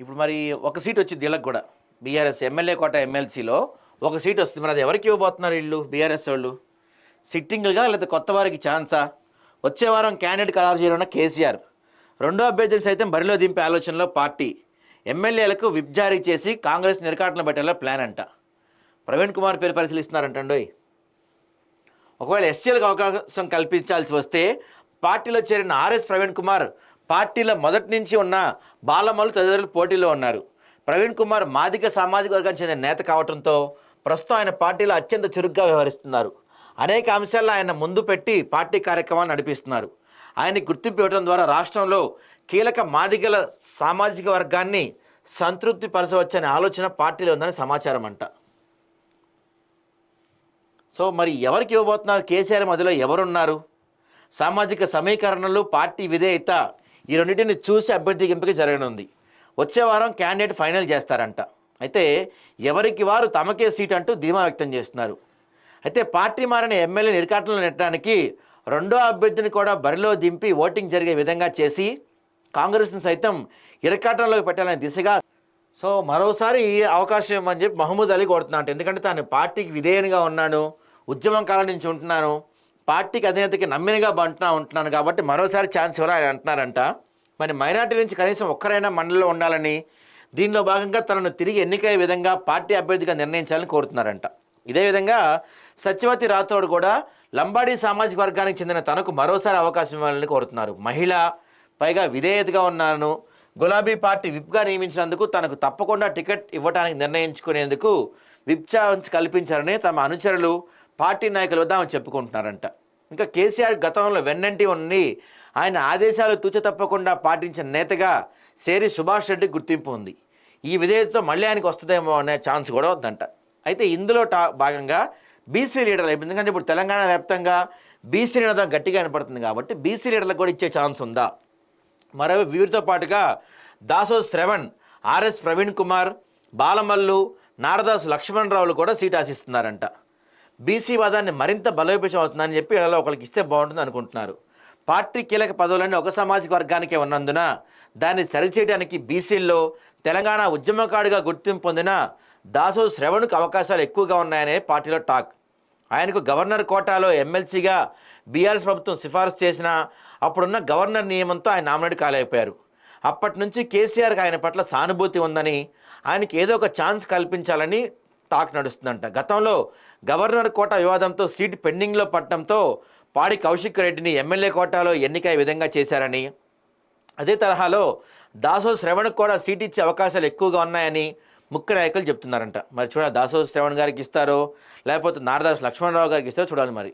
ఇప్పుడు మరి ఒక సీట్ వచ్చింది వీళ్ళకి కూడా. బీఆర్ఎస్ ఎమ్మెల్యే కోట ఎమ్మెల్సీలో ఒక సీట్ వస్తుంది. మరి అది ఎవరికి ఇవ్వబోతున్నారు వీళ్ళు? బీఆర్ఎస్ వాళ్ళు? సిట్టింగ్లుగా లేకపోతే కొత్త వారికి ఛాన్సా? వచ్చే వారం క్యాండిడేట్ ఖరారు చేయాలన్న కేసీఆర్. రెండో అభ్యర్థిని సైతం బరిలో దింపే ఆలోచనలో పార్టీ. ఎమ్మెల్యేలకు విప్ జారీ చేసి కాంగ్రెస్ నిరకాటన పెట్టేలా ప్లాన్ అంట. ప్రవీణ్ కుమార్ పేరు పరిశీలిస్తున్నారంటండోయ్. ఒకవేళ ఎస్సీలకు అవకాశం కల్పించాల్సి వస్తే పార్టీలో చేరిన ఆర్ఎస్ ప్రవీణ్ కుమార్ పార్టీలో మొదటి నుంచి ఉన్న బాలమ్మలు తదితరులు పోటీలో ఉన్నారు. ప్రవీణ్ కుమార్ మాదిక సామాజిక వర్గానికి చెందిన నేత కావడంతో ప్రస్తుతం ఆయన పార్టీలో అత్యంత చురుగ్గా వ్యవహరిస్తున్నారు. అనేక అంశాల్లో ఆయన ముందు పెట్టి పార్టీ కార్యక్రమాలు నడిపిస్తున్నారు. ఆయన గుర్తింపు ఇవ్వడం ద్వారా రాష్ట్రంలో కీలక మాదిగల సామాజిక వర్గాన్ని సంతృప్తి పరచవచ్చనే ఆలోచన పార్టీలో ఉందని సమాచారం అంట. సో మరి ఎవరికి ఇవ్వబోతున్నారు? కేసీఆర్ మధ్యలో ఎవరున్నారు? సామాజిక సమీకరణలు పార్టీ విధేయత ఈ రెండింటిని చూసి అభ్యర్థికి ఎంపిక జరగనుంది. వచ్చే వారం క్యాండిడేట్ ఫైనల్ చేస్తారంట. అయితే ఎవరికి వారు తమకే సీట్ అంటూ ధీమా వ్యక్తం చేస్తున్నారు. అయితే పార్టీ మారిన ఎమ్మెల్యే నిరకాటంలో నెట్టడానికి రెండో అభ్యర్థిని కూడా బరిలో దింపి ఓటింగ్ జరిగే విధంగా చేసి కాంగ్రెస్ను సైతం ఇరకాటంలోకి పెట్టాలనే దిశగా సో మరోసారి అవకాశం ఇవ్వమని చెప్పి మహమూద్ అలీ కొడుతున్నా అంటే ఎందుకంటే తాను పార్టీకి విధేయనిగా ఉన్నాను ఉద్యమం కాలం నుంచి ఉంటున్నాను పార్టీకి అధినేతకి నమ్మినగా అంటున్నా ఉంటున్నాను కాబట్టి మరోసారి ఛాన్స్ ఇవ్వరా ఆయన అంటున్నారంట. మరి మైనార్టీ నుంచి కనీసం ఒక్కరైనా మండలిలో ఉండాలని దీనిలో భాగంగా తనను తిరిగి ఎన్నికయ్యే విధంగా పార్టీ అభ్యర్థిగా నిర్ణయించాలని కోరుతున్నారంట. ఇదే విధంగా సత్యవతి రాథోడ్ కూడా లంబాడీ సామాజిక వర్గానికి చెందిన తనకు మరోసారి అవకాశం ఇవ్వాలని కోరుతున్నారు. మహిళ పైగా విధేయతగా ఉన్నాను. గులాబీ పార్టీ విప్గా నియమించినందుకు తనకు తప్పకుండా టికెట్ ఇవ్వడానికి నిర్ణయించుకునేందుకు విప్ ఛాన్స్ కల్పించారని తమ అనుచరులు పార్టీ నాయకుల వద్ద ఆమె చెప్పుకుంటున్నారంట. ఇంకా కేసీఆర్ గతంలో వెన్నంటి ఉండి ఆయన ఆదేశాలు తూచ తప్పకుండా పాటించిన నేతగా సేరి సుభాష్ రెడ్డి గుర్తింపు ఉంది. ఈ విధేయతతో మళ్ళీ ఆయనకు వస్తుందేమో అనే ఛాన్స్ కూడా ఉందంట అయితే ఇందులో టా భాగంగా బీసీ లీడర్లు ఎందుకంటే ఇప్పుడు తెలంగాణ వ్యాప్తంగా బీసీ నినాదం గట్టిగా కనపడుతుంది కాబట్టి బీసీ లీడర్లకు కూడా ఇచ్చే ఛాన్స్ ఉందా? మరో వీరితో పాటుగా దాసో శ్రవణ్ ఆర్ఎస్ ప్రవీణ్ కుమార్ బాలమల్లు నారదాసు లక్ష్మణరావులు కూడా సీట్ ఆశిస్తున్నారంట. బీసీ వాదాన్ని మరింత బలోపేతం అవుతుందని చెప్పి ఇలా ఒకరికి ఇస్తే బాగుంటుంది అనుకుంటున్నారు. పార్టీ కీలక పదవులన్నీ ఒక సామాజిక వర్గానికే ఉన్నందున దాన్ని సరిచేయడానికి బీసీల్లో తెలంగాణ ఉద్యమకారుడిగా గుర్తింపు పొందిన దాసో శ్రవణ్కు అవకాశాలు ఎక్కువగా ఉన్నాయనే పార్టీలో టాక్. ఆయనకు గవర్నర్ కోటాలో ఎమ్మెల్సీగా బీఆర్ఎస్ ప్రభుత్వం సిఫారసు చేసిన అప్పుడున్న గవర్నర్ నియమంతో ఆయన నామినేట్ కాలేకపోయారు. అప్పటి నుంచి కేసీఆర్కి ఆయన పట్ల సానుభూతి ఉందని ఆయనకి ఏదో ఒక ఛాన్స్ కల్పించాలని టాక్ నడుస్తుందంట. గతంలో గవర్నర్ కోట వివాదంతో సీట్ పెండింగ్లో పడటంతో పాడి కౌశిక్ రెడ్డిని ఎమ్మెల్యే కోటాలో ఎన్నిక విధంగా చేశారని అదే తరహాలో దాసో శ్రవణ్కి కూడా సీట్ ఇచ్చే అవకాశాలు ఎక్కువగా ఉన్నాయని ముఖ్య నాయకులు చెప్తున్నారంట. మరి చూడాలి దాసో శ్రవణ్ గారికి ఇస్తారో లేకపోతే నారదాస్ లక్ష్మణరావు గారికి ఇస్తారో చూడాలి మరి.